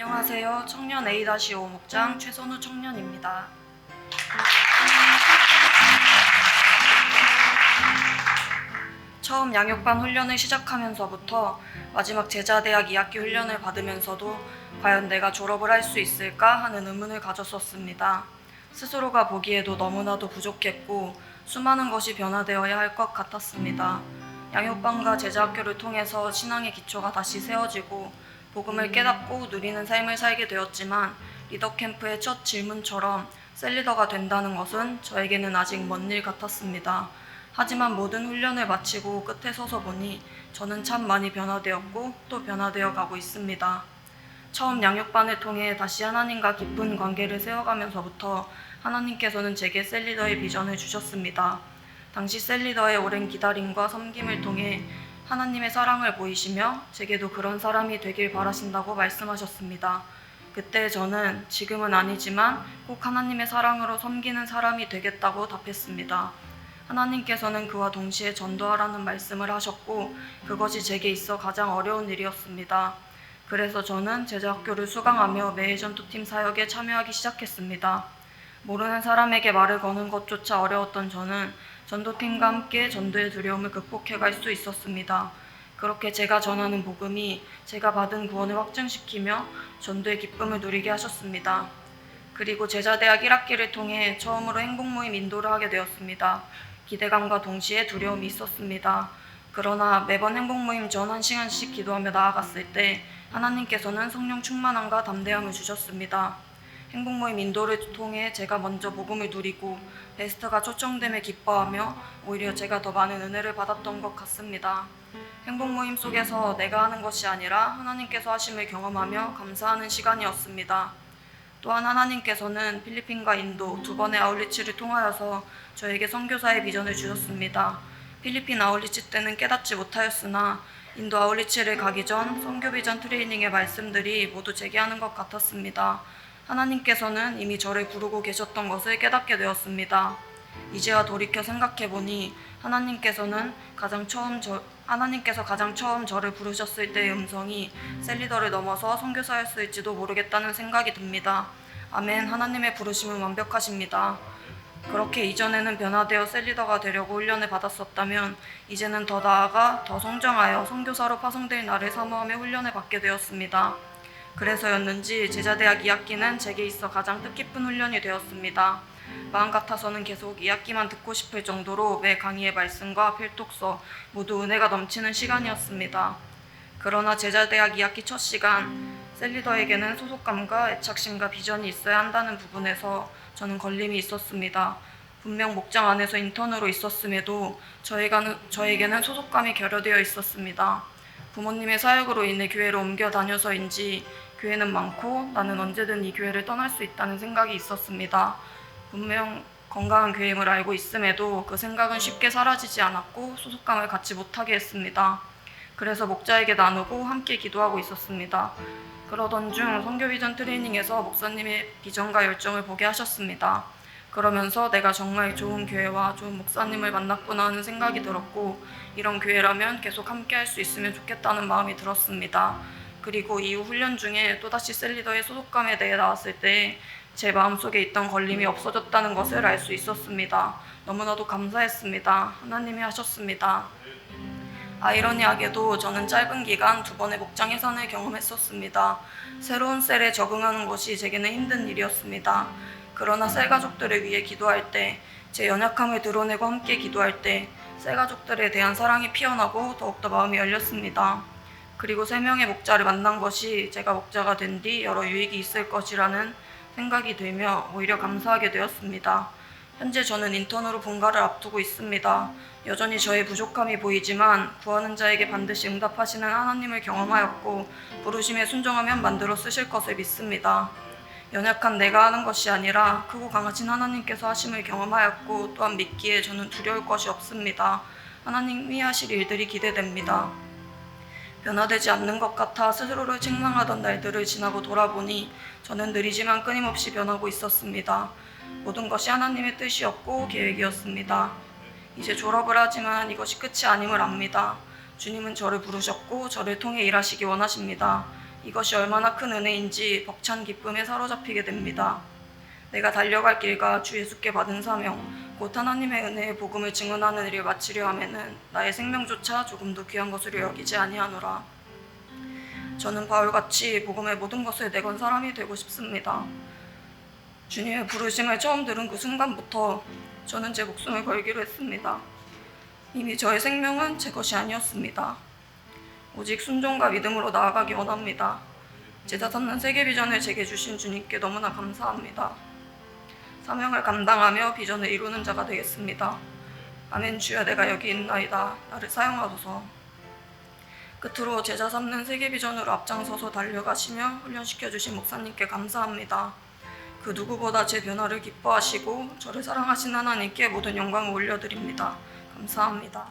안녕하세요. 청년 A-5 목장 최선우 청년입니다. 처음 양육반 훈련을 시작하면서부터 마지막 제자대학 2학기 훈련을 받으면서도 과연 내가 졸업을 할 수 있을까 하는 의문을 가졌었습니다. 스스로가 보기에도 너무나도 부족했고 수많은 것이 변화되어야 할 것 같았습니다. 양육반과 제자학교를 통해서 신앙의 기초가 다시 세워지고 복음을 깨닫고 누리는 삶을 살게 되었지만 리더 캠프의 첫 질문처럼 셀리더가 된다는 것은 저에게는 아직 먼 일 같았습니다. 하지만 모든 훈련을 마치고 끝에 서서 보니 저는 참 많이 변화되었고 또 변화되어 가고 있습니다. 처음 양육반을 통해 다시 하나님과 깊은 관계를 세워가면서부터 하나님께서는 제게 셀리더의 비전을 주셨습니다. 당시 셀리더의 오랜 기다림과 섬김을 통해 하나님의 사랑을 보이시며 제게도 그런 사람이 되길 바라신다고 말씀하셨습니다. 그때 저는 지금은 아니지만 꼭 하나님의 사랑으로 섬기는 사람이 되겠다고 답했습니다. 하나님께서는 그와 동시에 전도하라는 말씀을 하셨고 그것이 제게 있어 가장 어려운 일이었습니다. 그래서 저는 제자학교를 수강하며 매일 전도팀 사역에 참여하기 시작했습니다. 모르는 사람에게 말을 거는 것조차 어려웠던 저는 전도팀과 함께 전도의 두려움을 극복해 갈 수 있었습니다. 그렇게 제가 전하는 복음이 제가 받은 구원을 확증시키며 전도의 기쁨을 누리게 하셨습니다. 그리고 제자대학 1학기를 통해 처음으로 행복모임 인도를 하게 되었습니다. 기대감과 동시에 두려움이 있었습니다. 그러나 매번 행복모임 전한 시간씩 기도하며 나아갔을 때 하나님께서는 성령 충만함과 담대함을 주셨습니다. 행복 모임 인도를 통해 제가 먼저 복음을 누리고 베스트가 초청됨에 기뻐하며 오히려 제가 더 많은 은혜를 받았던 것 같습니다. 행복 모임 속에서 내가 하는 것이 아니라 하나님께서 하심을 경험하며 감사하는 시간이었습니다. 또한 하나님께서는 필리핀과 인도 두 번의 아울리치를 통하여서 저에게 선교사의 비전을 주셨습니다. 필리핀 아울리치 때는 깨닫지 못하였으나 인도 아울리치를 가기 전 선교 비전 트레이닝의 말씀들이 모두 제게 하는 것 같았습니다. 하나님께서는 이미 저를 부르고 계셨던 것을 깨닫게 되었습니다. 이제야 돌이켜 생각해 보니 하나님께서는 가장 처음 저 하나님께서 가장 처음 저를 부르셨을 때의 음성이 셀리더를 넘어서 선교사였을지도 모르겠다는 생각이 듭니다. 아멘. 하나님의 부르심은 완벽하십니다. 그렇게 이전에는 변화되어 셀리더가 되려고 훈련을 받았었다면 이제는 더 나아가 더 성장하여 선교사로 파송될 날을 사모하며 훈련을 받게 되었습니다. 그래서였는지 제자대학 2학기는 제게 있어 가장 뜻깊은 훈련이 되었습니다. 마음 같아서는 계속 2학기만 듣고 싶을 정도로 매 강의의 말씀과 필독서 모두 은혜가 넘치는 시간이었습니다. 그러나 제자대학 2학기 첫 시간 셀리더에게는 소속감과 애착심과 비전이 있어야 한다는 부분에서 저는 걸림이 있었습니다. 분명 목장 안에서 인턴으로 있었음에도 저에게는, 소속감이 결여되어 있었습니다. 부모님의 사역으로 인해 교회를 옮겨 다녀서인지 교회는 많고 나는 언제든 이 교회를 떠날 수 있다는 생각이 있었습니다. 분명 건강한 교회임을 알고 있음에도 그 생각은 쉽게 사라지지 않았고 소속감을 갖지 못하게 했습니다. 그래서 목자에게 나누고 함께 기도하고 있었습니다. 그러던 중 선교 비전 트레이닝에서 목사님의 비전과 열정을 보게 하셨습니다. 그러면서 내가 정말 좋은 교회와 좋은 목사님을 만났구나 하는 생각이 들었고 이런 교회라면 계속 함께 할 수 있으면 좋겠다는 마음이 들었습니다. 그리고 이후 훈련 중에 또다시 셀리더의 소속감에 대해 나왔을 때 제 마음속에 있던 걸림이 없어졌다는 것을 알 수 있었습니다. 너무나도 감사했습니다. 하나님이 하셨습니다. 아이러니하게도 저는 짧은 기간 두 번의 목장 해산을 경험했었습니다. 새로운 셀에 적응하는 것이 제게는 힘든 일이었습니다. 그러나 셀 가족들을 위해 기도할 때, 제 연약함을 드러내고 함께 기도할 때, 셀 가족들에 대한 사랑이 피어나고 더욱더 마음이 열렸습니다. 그리고 세 명의 목자를 만난 것이 제가 목자가 된 뒤 여러 유익이 있을 것이라는 생각이 들며 오히려 감사하게 되었습니다. 현재 저는 인턴으로 본가를 앞두고 있습니다. 여전히 저의 부족함이 보이지만 구하는 자에게 반드시 응답하시는 하나님을 경험하였고 부르심에 순종하면 만들어 쓰실 것을 믿습니다. 연약한 내가 하는 것이 아니라 크고 강하신 하나님께서 하심을 경험하였고 또한 믿기에 저는 두려울 것이 없습니다. 하나님이 하실 일들이 기대됩니다. 변화되지 않는 것 같아 스스로를 책망하던 날들을 지나고 돌아보니 저는 느리지만 끊임없이 변하고 있었습니다. 모든 것이 하나님의 뜻이었고 계획이었습니다. 이제 졸업을 하지만 이것이 끝이 아님을 압니다. 주님은 저를 부르셨고 저를 통해 일하시기 원하십니다. 이것이 얼마나 큰 은혜인지 벅찬 기쁨에 사로잡히게 됩니다. 내가 달려갈 길과 주 예수께 받은 사명, 곧 하나님의 은혜의 복음을 증언하는 일을 마치려 하면은 나의 생명조차 조금도 귀한 것으로 여기지 아니하노라. 저는 바울같이 복음의 모든 것을 내건 사람이 되고 싶습니다. 주님의 부르심을 처음 들은 그 순간부터 저는 제 목숨을 걸기로 했습니다. 이미 저의 생명은 제 것이 아니었습니다. 오직 순종과 믿음으로 나아가기 원합니다. 제자 삼는 세계 비전을 제게 주신 주님께 너무나 감사합니다. 사명을 감당하며 비전을 이루는 자가 되겠습니다. 아멘 주여 내가 여기 있나이다. 나를 사용하소서. 끝으로 제자 삼는 세계 비전으로 앞장서서 달려가시며 훈련시켜 주신 목사님께 감사합니다. 그 누구보다 제 변화를 기뻐하시고 저를 사랑하신 하나님께 모든 영광을 올려드립니다. 감사합니다.